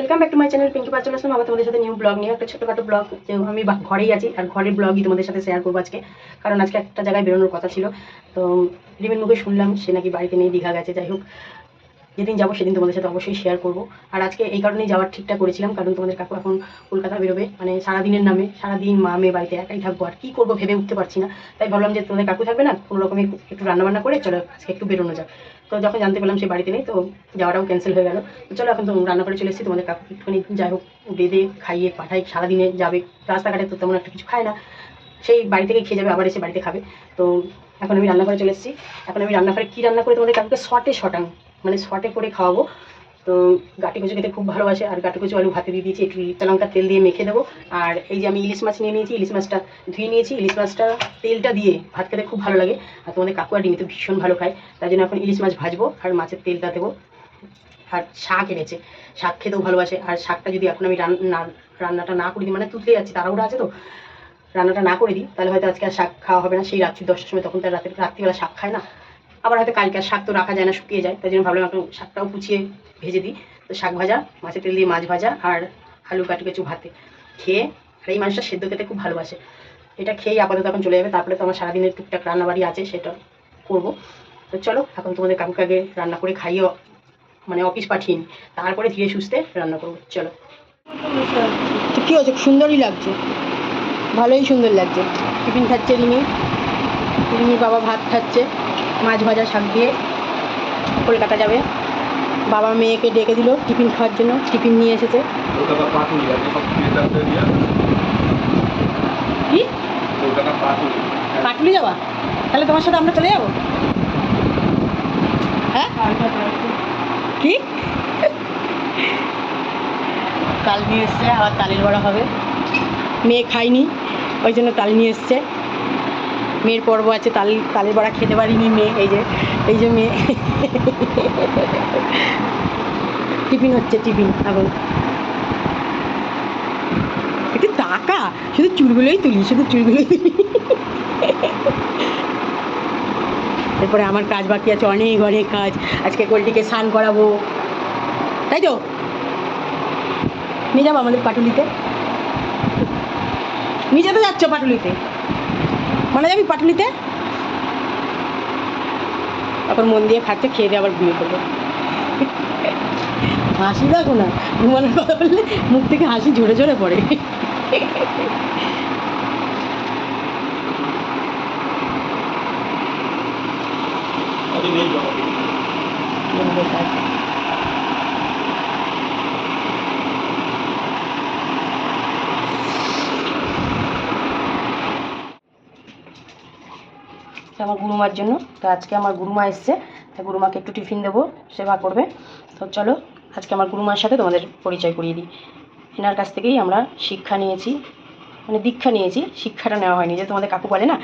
Welcome back to my channel Pinky Aslam আবার তোমাদের সাথে নিউ ব্লগ নিয়ে, একটা ছোটোখাটো ব্লগ আমি ঘরেই আছি, আর ঘরের ব্লগই তোমাদের সাথে শেয়ার করব আজকে। কারণ আজকে একটা জায়গায় বেরোনোর কথা ছিল। তো রিমের মুখে শুনলাম, সে নাকি বাড়িতে নেই, দীঘা গেছে, যাই হোক। যেদিন যাব সেদিন তোমাদের সাথে অবশ্যই শেয়ার করব। আর আজকে এই কারণেই যাওয়ার ঠিকঠাক করেছিলাম, কারণ তোমাদের কাকু এখন কলকাতা বেরোবে মানে সারাদিনের নামে, সারাদিন মা, মেয়ে বাড়িতে একাই থাকব, আর কী করব ভেবে উঠতে পারছি না। তাই ভাবলাম যে তোমাদের কাকু থাকবে না, কোনো রকমে একটু রান্নাবান্না করে চলো আজকে একটু বেরোনো যাক। তো যখন জানতে পারলাম সে বাড়িতে নেই, তো যাওয়াটাও ক্যান্সেল হয়ে গেল। তো চলো এখন তো রান্না করে চলে এসেছি, তোমাদের কাকু একটুখানি যাই হোক বেঁধে খাইয়ে পাঠাই, সারাদিনে যাবে। রাস্তাঘাটে তো তেমন একটা কিছু খায় না। সেই বাড়ি থেকে খেয়ে যাবে, আবার এসে বাড়িতে খাবে। তো এখন আমি রান্না করে চলে এসেছি। এখন আমি রান্না করে কী রান্না করে তোমাদের কাকুকে? শর্টে শটাং। মানে শর্টে করে খাওয়াবো। তো গাটি কচু খেতে খুব ভালোবাসে, আর গাটি কচু আলু ভাতে দিয়ে দিয়েছি, একটু লঙ্কা তেল দিয়ে মেখে দেবো। আর এই যে আমি ইলিশ মাছ নিয়ে নিয়েছি, ইলিশ মাছটা ধুয়ে নিয়েছি, ইলিশ মাছটা তেলটা দিয়ে ভাত খেতে খুব ভালো লাগে। আর তোমাদের কাকু আর ডিমি তো ভীষণ ভালো খায়, তাই জন্য এখন ইলিশ মাছ ভাজবো আর মাছের তেলটা দেবো। আর শাক এনেছে, শাক খেতেও ভালোবাসে। আর শাকটা যদি এখন আমি রান- রান্নাটা না করে দিই মানে তুলতে যাচ্ছি, তাড়াহুড়া আছে তো, রান্নাটা না করে দিই, তাহলে হয়তো আজকে আর শাক খাওয়া হবে না। সেই রাত্রি দশটার সময় তখন তার রাতে রাত্রিবেলা শাক খায় না। আবার হয়তো কালকে শাক তো রাখা যায় না, শুকিয়ে যায়, তাই জন্য ভাবলাম এখন শাকটাও কুচিয়ে ভেজে দিই। তো শাক ভাজা, মাছের তেল দিয়ে মাছ ভাজা আর আলু, কাটু কেঁচু, ভাতে খেয়ে, আর এই মানুষটা সেদ্ধ খেতে খুব ভালোবাসে। এটা খেয়েই আপাতত এখন চলে যাবে, তারপরে তো আমার সারাদিনের টুকটাক রান্নাবাড়ি আছে, সেটা করব। তো চলো, এখন তোমাদের কাকুকে আগে রান্না করে খাইয়ে মানে অফিস পাঠিয়ে নিই, তারপরে ধীরে সুস্থে রান্না করব, চলো। তো কী হচ্ছে সুন্দরই লাগছে। ভালোই সুন্দর লাগছে। টিফিন খাচ্ছে রিমি রিমির বাবা ভাত খাচ্ছে মাছ ভাজা শাক দিয়ে কলকাতা যাবে। বাবা মেয়েকে ডেকে দিল টিফিন খাওয়ার জন্য টিফিন নিয়ে এসেছে। পাটুলি কি? যাবা? তাহলে তোমার সাথে আমরা চলে যাব? হ্যাঁ? কি? তাল নিয়ে এসছে আবার তালের বড়া হবে। মেয়ে খায়নি ওই জন্য তাল নিয়ে এসছে। মেয়ের পর্ব আছে, তাল, তালের বড়া খেতে পারিনি মেয়ে, এই যে এই যে মেয়ে। টিফিন হচ্ছে, টিফিন এখন একটু টাকা শুধু চুলগুলোই তুলি, শুধু চুলগুলোই তুলি। এরপরে আমার কাজ বাকি আছে, অনেক অনেক কাজ। আজকে কোল্টিকে স্নান করাবো। তাই তো? নিয়ে যাব আমাদের পাটুলিতে। নিয়ে যেতে যাচ্ছ পাটুলিতে? মানে যাবি পাটুলিতে এখন মন দিয়ে খাচ্ছে খেয়ে দিয়ে আবার বিয়ে করব হাসি দেখো না ঘুমানোর কথা বললে মুখ থেকে হাসি ঝরে ঝরে পড়ে। তো আমার গুরুমার জন্য। তো আজকে আমার গুরুমা এসছে তাই গুরুমাকে একটু টিফিন দেবো, সেবা করবে। তো চলো, আজকে আমার গুরুমার সাথে তোমাদের পরিচয় করিয়ে দিই। এনার কাছ থেকেই আমরা শিক্ষা নিয়েছি মানে দীক্ষা নিয়েছি। শিক্ষাটা নেওয়া হয়নি, যে তোমাদের কাকু বলে না,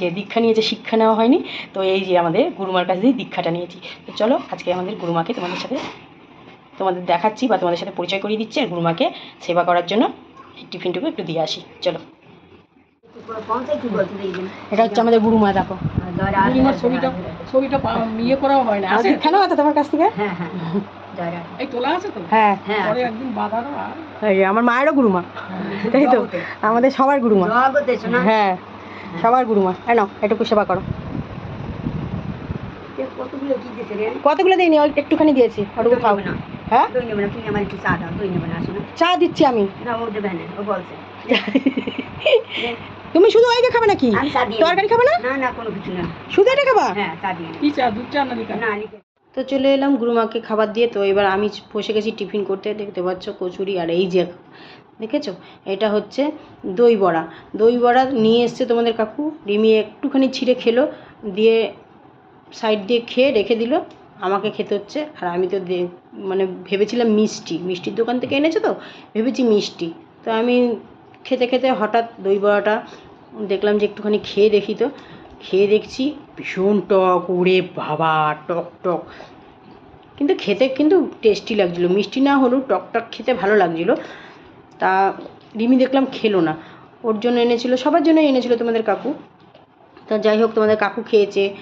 যে দীক্ষা নিয়েছে শিক্ষা নেওয়া হয়নি, তো এই যে আমাদের গুরুমার কাছ থেকে দীক্ষাটা নিয়েছি। তো চলো, আজকে আমাদের গুরুমাকে তোমাদের সাথে, তোমাদের দেখাচ্ছি বা তোমাদের সাথে পরিচয় করিয়ে দিচ্ছি, আর গুরুমাকে সেবা করার জন্য টিফিনটুকু একটু দিয়ে আসি। চলো। এটা হচ্ছে আমাদের গুরুমা দেখো বুড়িমার ছবিটা ছবিটা ইয়ে হয় না আছে? তোমার কাছ থেকে? হ্যাঁ হ্যাঁ। এই তোলা আছে তো? হ্যাঁ। একদিন আর আমার মায়েরও গুরুমা তাই তো? আমাদের সবার গুরুমা হ্যাঁ। সবার গুরুমা হ্যাঁ নাও এটুকু সেবা করো। কতগুলো দিইনি ওই একটুখানি দিয়েছি। ওটুকু খাও। না। হ্যাঁ? চা দিচ্ছি আমি। না ও দেবে না ও বলছে। তুমি শুধু ওই খাবে নাকি? তরকারি খাবে না? না না কোনো কিছু না। শুধু এটা খাবা? হ্যাঁ চা দিয়ে কি চা? দুধ চা না না তো চলে এলাম গুরুমাকে খাবার দিয়ে। তো এবার আমি বসে গেছি টিফিন করতে। দেখতে পাচ্ছ কচুরি আর এই যে দেখেছ? এটা হচ্ছে দই বড়া। দই বড়া নিয়ে এসছে তোমাদের কাকু। রিমি একটুখানি ছিঁড়ে খেলো। দিয়ে সাইড দিয়ে খেয়ে রেখে দিল। আমাকে খেতে হচ্ছে। আর আমি তো দে- মানে ভেবেছিলাম মিষ্টি। মিষ্টির দোকান থেকে এনেছো তো? ভেবেছি মিষ্টি। তো আমি খেতে খেতে হঠাৎ দই বড়াটা দেখলাম যে একটুখানি খেয়ে দেখি তো। খেয়ে দেখছি ভীষণ টক ওরে বাবা, টক টক। কিন্তু খেতে কিন্তু টেস্টি লাগছিল। মিষ্টি না হলেও টক টক খেতে ভালো লাগছিল। তা রিমি দেখলাম খেলো না। ওর জন্য এনেছিল, সবার জন্য এনেছিল তোমাদের কাকু। তা যাই হোক, তোমাদের কাকু খেয়েছে।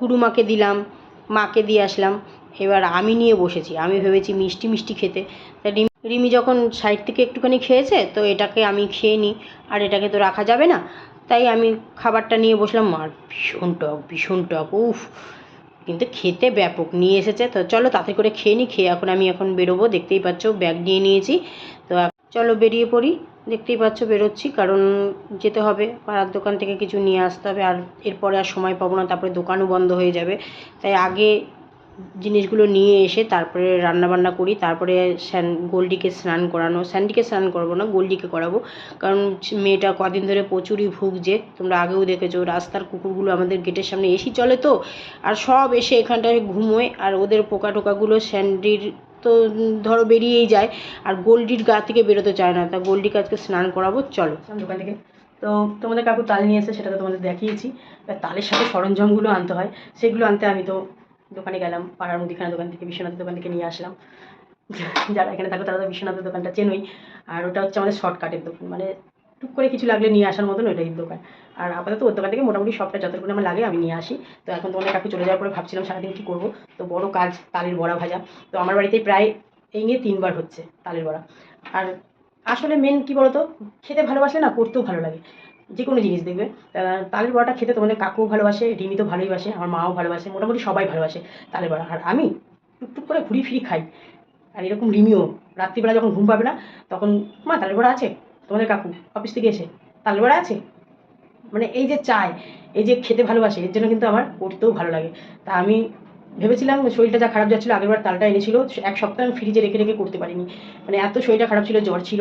গুরুমাকে দিলাম, মাকে দিয়ে আসলাম। এবার আমি নিয়ে বসেছি। আমি ভেবেছি মিষ্টি মিষ্টি খেতে। তা রিমি যখন সাইড থেকে একটুখানি খেয়েছে, তো এটাকে আমি খেয়ে নিই। আর এটাকে তো রাখা যাবে না। তাই আমি খাবারটা নিয়ে বসলাম। আর ভীষণ টক ভীষণ টক, উফ। কিন্তু খেতে ব্যাপক, নিয়ে এসেছে। তো চলো তাড়াতাড়ি করে খেয়ে নিই। খেয়ে এখন আমি এখন বেরোবো। দেখতেই পাচ্ছ, ব্যাগ নিয়ে নিয়েছি। তো চলো বেরিয়ে পড়ি। দেখতেই পাচ্ছ বেরোচ্ছি। কারণ যেতে হবে। পাড়ার দোকান থেকে কিছু নিয়ে আসতে হবে। আর এরপরে আর সময় পাবো না। তারপরে দোকানও বন্ধ হয়ে যাবে। তাই আগে জিনিসগুলো নিয়ে এসে তারপরে রান্নাবান্না করি, তারপরে স্যান, গোল্ডিকে স্নান করানো, স্যান্ডিকে স্নান করব না, গোল্ডিকে করাবো। কারণ মেয়েটা কদিন ধরে প্রচুরই ভুগছে, তোমরা আগেও দেখেছ, রাস্তার কুকুরগুলো আমাদের গেটের সামনে এসি চলে তো, আর সব এসে এখানটায় ঘুমোয়, আর ওদের পোকা টোকাগুলো স্যান্ডির তো ধরো বেরিয়েই যায়, আর গোল্ডির গা থেকে বেরোতে চায় না, তা গোল্ডিকে আজকে স্নান করাবো, চলো। দোকান থেকে। তো তোমাদের কাকু তাল নিয়ে এসে সেটা তো তোমাদের দেখিয়েছি তালের সাথে সরঞ্জামগুলো আনতে হয়, সেগুলো আনতে আমি তো দোকানে গেলাম, পাড়ার মুদিখানা দোকান থেকে, বিশ্বনাথের দোকান থেকে নিয়ে আসলাম। যারা এখানে থাকো তারা তো বিশ্বনাথের দোকানটা চেনই। আর ওটা হচ্ছে আমাদের শর্টকাটের দোকান মানে টুক করে কিছু লাগলে নিয়ে আসার মতন ওইটাই দোকান। আর আপাতত ওর দোকান থেকে মোটামুটি সবটা যতটুকু আমার লাগে আমি নিয়ে আসি। তো এখন তোমাদের কাকু চলে যাওয়ার পরে ভাবছিলাম সারাদিন কী করব। তো বড় কাজ তালের বড়া ভাজা। তো আমার বাড়িতে প্রায় এই নিয়ে তিনবার হচ্ছে তালের বড়া। আর আসলে মেন কী বলতো, খেতে ভালোবাসলে না করতেও ভালো লাগে। যে কোনো জিনিস দেখবে। তালের বড়াটা খেতে তোমাদের কাকুও ভালোবাসে, রিমি তো ভালোই বাসে, আমার মাও ভালোবাসে, মোটামুটি সবাই ভালোবাসে তালের বড়া। আর আমি টুকটুক করে ঘুরি ফিরি খাই। আর এরকম রিমিও, রাত্রিবেলা যখন ঘুম পাবে না, তখন, মা, তালের বড়া আছে? তোমাদের কাকু অফিস থেকে এসে, তালের বড়া আছে? মানে এই যে চায়, এই যে খেতে ভালোবাসে, এর জন্য কিন্তু আমার করতেও ভালো লাগে। তা আমি ভেবেছিলাম শরীরটা যা খারাপ যাচ্ছিল, আগেরবার তালটা এনেছিল এক সপ্তাহ আমি ফ্রিজে রেখে রেখে করতে পারিনি। মানে এত শরীরটা খারাপ ছিল, জ্বর ছিল।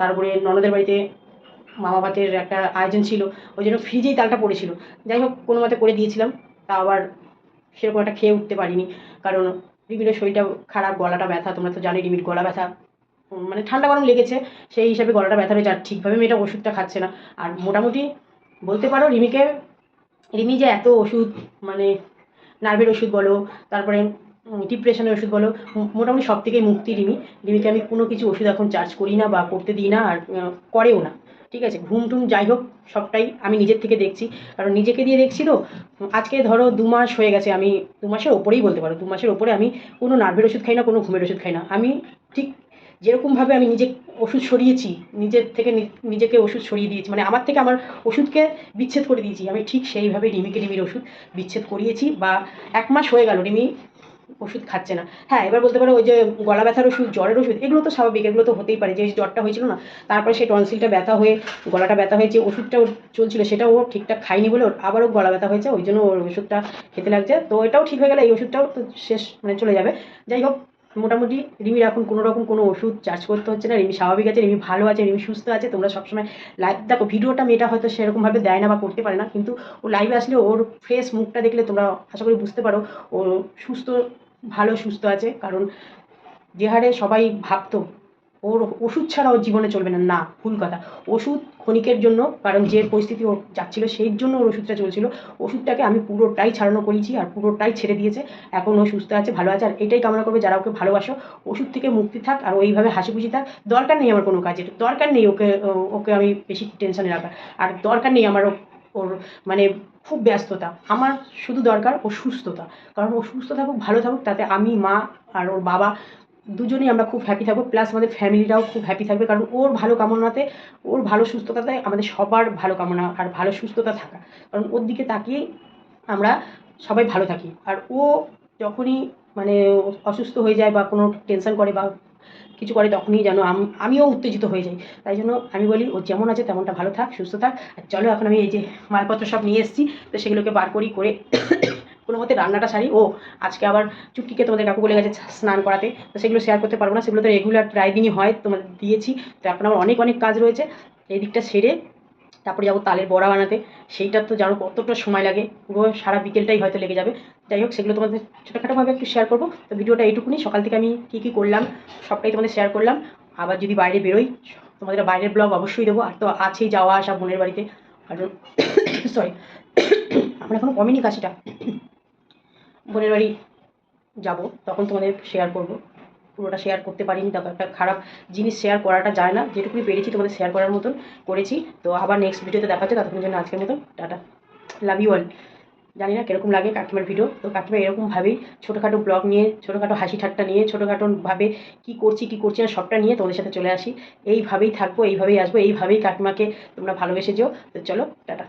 তারপরে ননদের বাড়িতে মামা ভাতের একটা আয়োজন ছিল, ওই জন্য ফ্রিজেই তালটা পড়েছিল। যাই হোক, কোনো মতে করে দিয়েছিলাম, তা আবার সেরকম একটা খেয়ে উঠতে পারিনি। কারণ রিমির শরীরটা খারাপ, গলাটা ব্যথা, তোমরা তো জানি রিমির গলা ব্যথা মানে ঠান্ডা গরম লেগেছে, সেই হিসাবে গলাটা ব্যথা রয়েছে, আর ঠিকভাবে মেয়েটা ওষুধটা খাচ্ছে না। আর মোটামুটি বলতে পারো, রিমিকে, রিমি যে এত ওষুধ মানে নার্ভের ওষুধ বলো, তারপরে ডিপ্রেশনের ওষুধ বলো মোটামুটি সব থেকেই মুক্তি রিমি। রিমিকে আমি কোনো কিছু ওষুধ এখন চার্জ করি না বা করতে দিই না, আর করেও না। ঠিক আছে, ঘুম টুম যাই হোক, সবটাই আমি নিজের থেকে দেখছি। কারণ নিজেকে দিয়ে দেখছি তো, আজকে ধরো দু মাস হয়ে গেছে, আমি দু মাসের ওপরেই বলতে পারো, দু মাসের ওপরে আমি কোনো নার্ভের ওষুধ খাই না, কোনো ঘুমের ওষুধ খাই না। আমি ঠিক যেরকমভাবে আমি নিজে ওষুধ সরিয়েছি, নিজের থেকে নিজেকে ওষুধ সরিয়ে দিয়েছি মানে আমার থেকে আমার ওষুধকে বিচ্ছেদ করে দিয়েছি, আমি ঠিক সেইভাবে রিমিকে রিমির ওষুধ বিচ্ছেদ করিয়েছি বা এক মাস হয়ে গেল, রিমি ওষুধ খাচ্ছে না। হ্যাঁ এবার বলতে পারো ওই যে গলা ব্যথার ওষুধ, জ্বরের ওষুধ, এগুলো তো স্বাভাবিক, এগুলো তো হতেই পারে। যে জ্বরটা হয়েছিল না, তারপরে সেই টনসিলটা ব্যথা হয়ে, গলাটা ব্যথা হয়ে যে ওষুধটা ওর চলছিল, সেটাও ও ঠিকঠাক খায়নি বলে ওর আবারও গলা ব্যথা হয়েছে, ওই জন্য ওর ওষুধটা খেতে লাগছে। তো এটাও ঠিক হয়ে গেলে, এই ওষুধটাও তো শেষ মানে চলে যাবে। যাই হোক মোটামুটি রিমির এখন কোনো রকম কোনো ওষুধ চার্জ করতে হচ্ছে না। রিমি স্বাভাবিক আছে, রিমি ভালো আছে, রিমি সুস্থ আছে। তোমরা সবসময় লাইভ দেখো ভিডিওটা মেয়েটা হয়তো সেরকমভাবে দেয় না বা করতে পারে না, কিন্তু ও লাইভে আসলে ওর ফ্রেশ মুখটা দেখলে তোমরা আশা করি বুঝতে পারো, ও সুস্থ, ভালো, সুস্থ আছে। কারণ যে হারে সবাই ভাবতো ওর ওষুধ ছাড়া ওর জীবনে চলবে না না, ভুল কথা। ওষুধ ক্ষণিকের জন্য, কারণ যে পরিস্থিতি ওর যাচ্ছিল সেই জন্য ওর ওষুধটা চলছিল। ওষুধটাকে আমি পুরোটাই ছাড়ানো করেছি আর পুরোটাই ছেড়ে দিয়েছে। এখন ও সুস্থ আছে, ভালো আছে, আর এটাই কামনা করবে যারা ওকে ভালোবাসো। ওষুধ থেকে মুক্তি থাক আর ওইভাবে হাসি খুশি থাক। দরকার নেই আমার কোনো কাজের দরকার নেই ওকে ওকে আমি বেশি টেনশনে রাখার আর দরকার নেই আমার ওর মানে খুব ব্যস্ততা। আমার শুধু দরকার ও সুস্থতা। কারণ ও সুস্থ থাকুক, ভালো থাকুক, তাতে আমি, মা আর ওর বাবা দুজনেই আমরা খুব হ্যাপি থাকব প্লাস আমাদের ফ্যামিলিটাও খুব হ্যাপি থাকবে, কারণ ওর ভালো কামনাতে, ওর ভালো সুস্থতাতে আমাদের সবার ভালো কামনা, আর ভালো সুস্থতা থাকা। কারণ ওর দিকে তাকিয়েই আমরা সবাই ভালো থাকি। আর ও যখনই মানে অসুস্থ হয়ে যায় বা কোনো টেনশন করে বা কিছু করে, তখনই যেন আমিও উত্তেজিত হয়ে যাই। তাই জন্য আমি বলি, ও যেমন আছে তেমনটা ভালো থাক, সুস্থ থাক। আর চলো, এখন আমি এই যে মালপত্র সব নিয়ে এসেছি, তো সেগুলোকে বার করি, করে কোনো মতে রান্নাটা সারি। ও, আজকে আবার চুটকিকে তোমাদের কাকু বলে গেছে স্নান করাতে। তো সেগুলো শেয়ার করতে পারব না, সেগুলো তো রেগুলার প্রায় দিনই হয় তোমাদের দিয়েছি। তো এখন আমার অনেক অনেক কাজ রয়েছে। এই দিকটা সেরে তারপরে যাব তালের বড়া বানাতে। সেইটা তো জানো কতটা সময় লাগে, পুরো সারা বিকেলটাই হয়তো লেগে যাবে। যাই হোক, সেগুলো তোমাদের ছোটোখাটোভাবে একটু শেয়ার করব। তো ভিডিওটা এইটুকুনি, সকাল থেকে আমি কী কী করলাম, সবটাই তোমাদের শেয়ার করলাম। আবার যদি বাইরে বেরোই, তোমাদের বাইরের ব্লগ অবশ্যই দেবো। আর তো আছেই যাওয়া আসা বোনের বাড়িতে। আর সরি আমার এখনও কমেনি কাশিটা। বোনের বাড়ি যাব, তখন তোমাদের শেয়ার করব। পুরোটা শেয়ার করতে পারিনি তবে একটা খারাপ জিনিস শেয়ার করাটা যায় না। যেটুকুনি পেরেছি তোমাদের শেয়ার করার মতন করেছি। তো আবার নেক্সট ভিডিওতে দেখা হচ্ছে ততক্ষণের জন্য আজকের মতন, টাটা। লাভ ইউ অল জানি না কীরকম লাগে কাকিমার ভিডিও তো কাকিমা এরকমভাবেই ছোটোখাটো ব্লগ নিয়ে, ছোটোখাটো হাসি ঠাট্টা নিয়ে, ছোটোখাটোভাবে কী করছি কী করছি না সবটা নিয়ে তোমাদের সাথে চলে আসি। এইভাবেই থাকব, এইভাবেই আসব, এইভাবেই কাকিমাকে তোমরা ভালোবেসে যেও। তো চলো, টাটা।